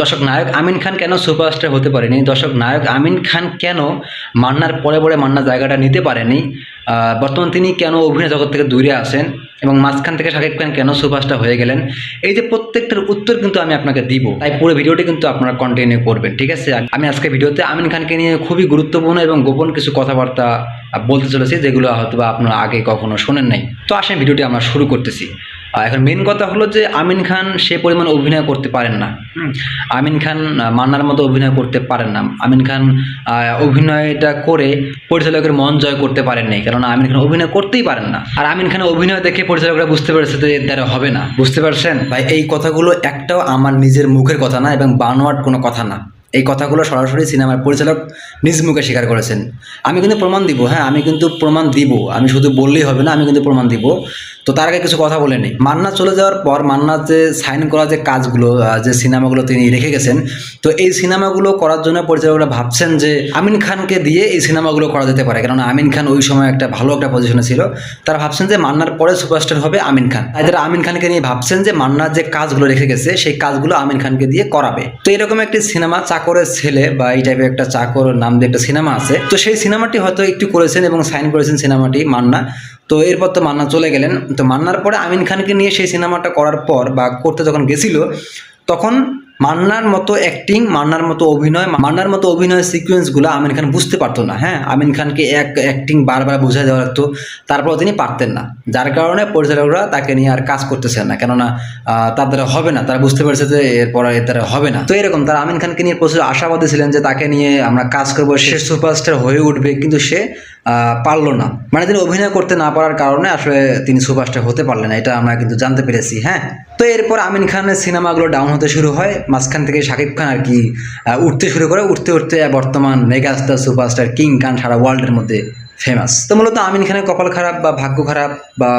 দর্শক নায়ক আমিন খান কেন সুপারস্টার হতে পারেনি? দর্শক নায়ক আমিন খান কেন মান্নার পরে পরে মান্নার জায়গাটা নিতে পারেনি? বর্তমান তিনি কেন অভিনয় জগৎ থেকে দূরে আসেন এবং মাঝখান থেকে শাকিব খান কেন সুপারস্টার হয়ে গেলেন? এই যে প্রত্যেকটার উত্তর কিন্তু আমি আপনাকে দিব। তাই পুরো ভিডিওটি কিন্তু আপনারা কন্টিনিউ করবেন, ঠিক আছে? আমি আজকে ভিডিওতে আমিন খানকে নিয়ে খুবই গুরুত্বপূর্ণ এবং গোপন কিছু কথাবার্তা বলতে চলেছি, যেগুলো হয়তো বা আপনারা আগে কখনো শোনেন নাই। তো আসেন, ভিডিওটি আমরা শুরু করতেছি। এখন মেন কথা হলো যে আমিন খান সে পরিমাণ অভিনয় করতে পারেন না। আমিন খান মান্নার মতো অভিনয় করতে পারেন না। আমিন খান অভিনয়টা করে পরিচালকের মন জয় করতে পারেন নাই। কারণ আমিন খান অভিনয় করতেই পারেন না। আর আমিন খানের অভিনয় দেখে পরিচালকরা বুঝতে পেরেছে যে এর দ্বারা হবে না। বুঝতে পারছেন? ভাই এই কথাগুলো একটাও আমার নিজের মুখের কথা না এবং বানোয়াট কোনো কথা না। এই কথাগুলো সরাসরি সিনেমার পরিচালক নিজ মুখে স্বীকার করেছেন। আমি কিন্তু প্রমাণ দিব হ্যাঁ আমি কিন্তু প্রমাণ দিব। আমি শুধু বললেই হবে না, আমি কিন্তু প্রমাণ দিব। তো তার আগে কিছু কথা বলে নেই। মান্না চলে যাওয়ার পর মান্নার যে সাইন করা যে কাজগুলো যে সিনেমাগুলো তিনি রেখে গেছেন, তো এই সিনেমাগুলো করার জন্য পরিচালকরা ভাবছেন যে আমিন খানকে দিয়ে এই সিনেমাগুলো করা যেতে পারে। কেননা আমিন খান ওই সময় একটা ভালো একটা পজিশনে ছিল। তারা ভাবছেন যে মান্নার পরে সুপারস্টার হবে আমিন খান। তাই তারা আমিন খানকে নিয়ে ভাবছেন যে মান্নার যে কাজগুলো রেখে গেছে, সেই কাজগুলো আমিন খানকে দিয়ে করাবে। তো এরকম একটি সিনেমা চাকরের ছেলে বা এই টাইপের একটা চাকর নাম দিয়ে একটা সিনেমা আছে। তো সেই সিনেমাটি হয়তো একটু করেছেন এবং সাইন করেছেন সিনেমাটি মান্না। তো এরপর তো মান্না চলে গেলেন। তো মান্নার পরে আমিন খানকে নিয়ে সেই সিনেমাটা করার পর বা করতে যখন গেছিল, তখন মান্নার মতো অ্যাক্টিং মান্নার মতো অভিনয়, মান্নার মতো অভিনয় সিকোয়েন্সগুলো আমিন খান বুঝতে পারতো না হ্যাঁ? আমিন খানকে এক অ্যাক্টিং বারবার বোঝা দেওয়া লাগতো তারপর তিনি পারতেন না। যার কারণে পরিচালকরা তাকে নিয়ে আর কাজ করতেছেন না, কেননা তার দ্বারা হবে না, তারা বুঝতে পারছে যে এরপর এর দ্বারা হবে না। তো এরকম, তারা আমিন খানকে নিয়ে প্রচুর আশাবাদী ছিলেন যে তাকে নিয়ে আমরা কাজ করব, সে সুপারস্টার হয়ে উঠবে, কিন্তু সে পারল না। মানে তিনি অভিনয় করতে না পারার কারণে আসলে তিনি সুপারস্টার হতে পারলেন এটা আমরা কিন্তু জানতে পেরেছি হ্যাঁ? তো এরপর আমিন খানের সিনেমাগুলো ডাউন হতে শুরু হয়, মাঝখান থেকে শাকিব খান আর কি উঠতে শুরু করে, উঠতে উঠতে বর্তমান মেগাস্টার, সুপারস্টার কিং খান সারা ওয়ার্ল্ডের মধ্যে ফেমাস তো মূলত আমিন খানের কপাল খারাপ বা ভাগ্য খারাপ বা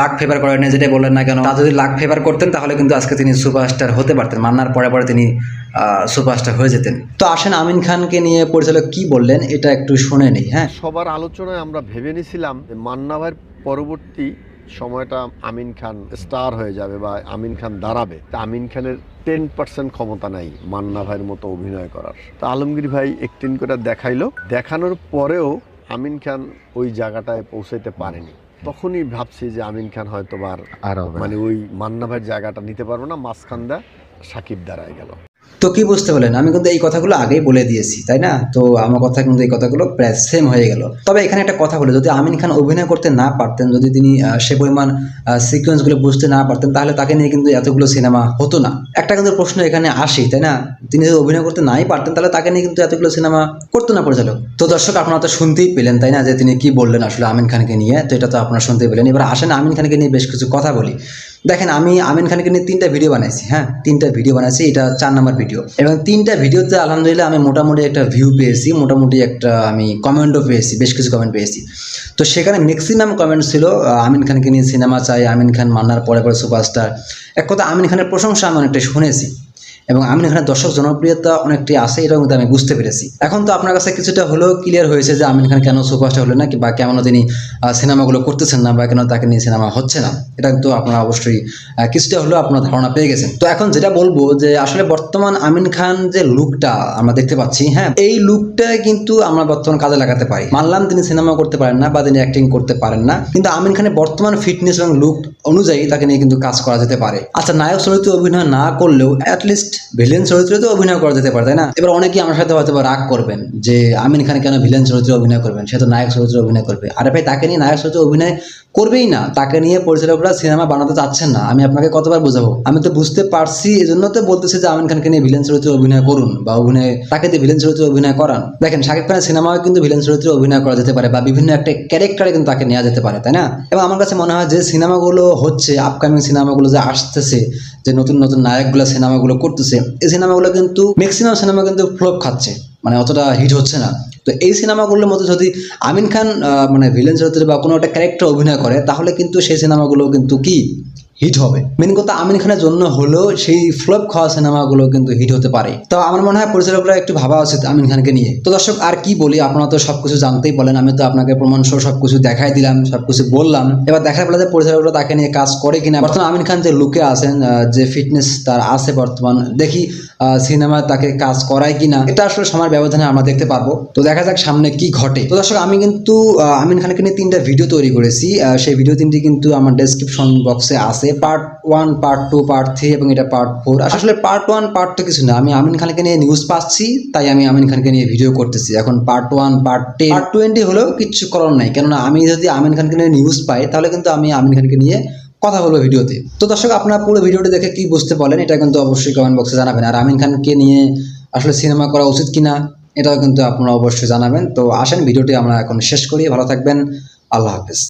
লাক ফেভার করেন না যেটা বললেন না কেন তা যদি লাক ফেভার করতেন তাহলে কিন্তু আজকে তিনি সুপারস্টার হতে পারতেন মান্নার পরে পরে তিনি সুপারস্টার হয়ে যেতেন। তো আসেন আমিন খানকে নিয়ে পরিচালক কি বললেন এটা একটু শুনে নিই হ্যাঁ? সবার আলোচনায় আমরা ভেবে নিছিলাম যে মান্না ভাইয়ের পরবর্তী সময়টা আমিন খান স্টার হয়ে যাবে বা আমিন খান দাঁড়াবে। তা আমিন খানের টেন পার্সেন্ট ক্ষমতা নাই মান্না ভাইয়ের মতো অভিনয় করার। তা আলমগীর ভাই একটিন করে দেখাইলো। দেখানোর পরেও আমিন খান ওই জায়গাটায় পৌঁছাইতে পারেনি। তখনই ভাবছি যে আমিন খান হয়তো আর মানে ওই মান্না ভাইয়ের জায়গাটা নিতে পারব না মাঝখান দা সাকিব দাঁড়ায় গেল। তো কি বুঝতে পারলেন? আমি কিন্তু এই কথাগুলো আগেই বলে দিয়েছি, তাই না? তো আমার কথা কিন্তু এই কথাগুলো প্রায় সেম হয়ে গেল। তবে এখানে একটা কথা বলে, যদি আমিন খান অভিনয় করতে না পারতেন, যদি তিনি সে পরিমাণ সিকোয়েন্সগুলো বুঝতে না পারতেন, তাহলে তাকে নিয়ে কিন্তু এতগুলো সিনেমা হতো না। একটা কিন্তু প্রশ্ন এখানে আসে, তাই না? তিনি যদি অভিনয় করতে নাই পারতেন, তাহলে তাকে নিয়ে কিন্তু এতগুলো সিনেমা করতো না পরিচালক। তো দর্শক, আপনারা তো শুনতেই পেলেন, তাই না? যে তিনি কি বললেন আসলে আমিন খানকে নিয়ে? তো এটা তো আপনারা শুনতেই পেলেন। এবার আসেন আমিন খানকে নিয়ে বেশ কিছু কথা বলি। দেখেন আমি আমিন খানকে নিয়ে তিনটা ভিডিও বানাইছি হ্যাঁ? তিনটা ভিডিও বানাইছি, এটা চার নাম্বার ভিডিও এবং তিনটা ভিডিওতে আলহামদুলিল্লাহ আমি মোটামুটি একটা ভিউ পেয়েছি, মোটামুটি একটা আমি কমেন্টও পেয়েছি, বেশ কিছু কমেন্ট পেয়েছি। তো সেখানে ম্যাক্সিমাম কমেন্ট ছিল আমিন খানকে নিয়ে সিনেমা চাই, আমিন খান মান্নার পরে পরে সুপারস্টার এক কথা, আমিন খানের প্রশংসা আমি অনেকটা শুনেছি। এবং আমিন খানের দর্শক জনপ্রিয়তা অনেকটাই আছে এটাও কিন্তু আমি বুঝতে পেরেছি। এখন তো আপনার কাছে কিছুটা হলেও ক্লিয়ার হয়েছে যে আমিন খান কেন সুপারস্টার হলেন না বা কেন তিনি সিনেমাগুলো করতেছেন না, বা কেন তাকে নিয়ে সিনেমা হচ্ছে না? এটা কিন্তু আপনারা অবশ্যই কিছুটা হলেও আপনার ধারণা পেয়ে গেছেন। তো এখন যেটা বলব যে আসলে বর্তমান আমিন খান যে লুকটা আমরা দেখতে পাচ্ছি হ্যাঁ এই লুকটা কিন্তু আমরা বর্তমান কাজে লাগাতে পারি। মানলাম তিনি সিনেমা করতে পারেন না, বা তিনি অ্যাক্টিং করতে পারেন না, কিন্তু আমিন খানের বর্তমান ফিটনেস এবং লুক অনুযায়ী তাকে নিয়ে কিন্তু কাজ করা যেতে পারে। আচ্ছা নায়ক চরিত্রে অভিনয় না করলেও অ্যাটলিস্ট ভিলেন চরিত্রে তো অভিনয় করা যেতে পারে, তাই না? এবার অনেকেই আমার সাথে হয়তো রাগ করবেন যে আমিন খান কেন ভিলেন চরিত্রে অভিনয় করবেন? সে তো নায়ক চরিত্রে অভিনয় করবে। আরে ভাই, তাকে নিয়ে নায়ক চরিত্রে অভিনয় করবেই না। তাকে নিয়ে পরিচালকরা সিনেমা বানাতে চাচ্ছেন না। আমি আপনাকে কতবার বোঝাবো? আমি তো বুঝতে পারছি এজন্য তো বলতেছি যে আমিন খানকে নিয়ে ভিলেন চরিত্রে অভিনয় করুন বা অভিনয়, তাকে দিয়ে ভিলেন চরিত্রে অভিনয় করান। দেখেন, শাকিব খানের সিনেমাও কিন্তু ভিলেন চরিত্রে অভিনয় করা যেতে পারে বা বিভিন্ন একটা ক্যারেক্টারে কিন্তু তাকে নেওয়া যেতে পারে, তাই না? এবং আমার কাছে মনে হয় যে সিনেমাগুলো হচ্ছে আপকামিং সিনেমাগুলো যে আসতেছে যে নতুন নতুন নায়কগুলো সিনেমাগুলো করতেছে, এই সিনেমাগুলো কিন্তু ম্যাক্সিমাম সিনেমা কিন্তু ফ্লপ খাচ্ছে মানে অতটা হিট হচ্ছে না। তো এই সিনেমাগুলোর মধ্যে যদি আমিন খান মানে ভিলেন চরিত্রে বা কোনো একটা ক্যারেক্টার অভিনয় করে, তাহলে কিন্তু সেই সিনেমাগুলো কিন্তু কি? হিট হবে। মেন কথা আমিন খানের জন্য হলেও সেই ফ্লপ খাওয়া সিনেমাগুলো কিন্তু হিট হতে পারে। তো আমার মনে হয় পরিচালকরা একটু ভাবা উচিত আমিন খানকে নিয়ে। তো দর্শক, আর কি বলি? আপনারা তো সবকিছু জানতেই বলেন আমি তো আপনাকে প্রমাণ সহ সবকিছু দেখাই দিলাম, সবকিছু বললাম। এবার দেখার পেলে যে পরিচালকরা তাকে নিয়ে কাজ করে কিনা, বর্তমানে আমিন খান যে লুকে আছেন যে ফিটনেস তার আছে বর্তমান, দেখি সিনেমা তাকে কাজ করায় কিনা, এটা আসলে সময়ের ব্যবধানে আমরা দেখতে পারব। তো দেখা যাক সামনে কি ঘটে। তো দর্শক, আমি কিন্তু আমিন খানকে নিয়ে তিনটা ভিডিও তৈরি করেছি। সেই ভিডিও তিনটি কিন্তু আমার ডেসক্রিপশন বক্সে আছে। Part one part two part three এবং এটা পার্ট ফোর আসলে পার্ট ওয়ান পার্ট টু কিছু না। আমি আমিন খানকে নিয়ে নিউজ পাচ্ছি, তাই আমি আমিন খানকে নিয়ে ভিডিও করতেছি। এখন part one part ten part twenty হলেও কিচ্ছু করার নাই। কেননা আমি যদি আমিন খানকে নিয়ে নিউজ পাই, তাহলে কিন্তু আমি আমিন খানকে নিয়ে কথা বলব ভিডিওতে। তো দর্শক, আপনারা পুরো ভিডিওটি দেখে কি বুঝতে পারেন এটা কিন্তু অবশ্যই কমেন্ট বক্সে জানাবেন। আর আমিন খানকে নিয়ে আসলে সিনেমা করা উচিত কিনা, এটাও কিন্তু আপনারা অবশ্যই জানাবেন। তো আসেন, ভিডিওটি আমরা এখন শেষ করি। ভালো থাকবেন। আল্লাহ হাফেজ।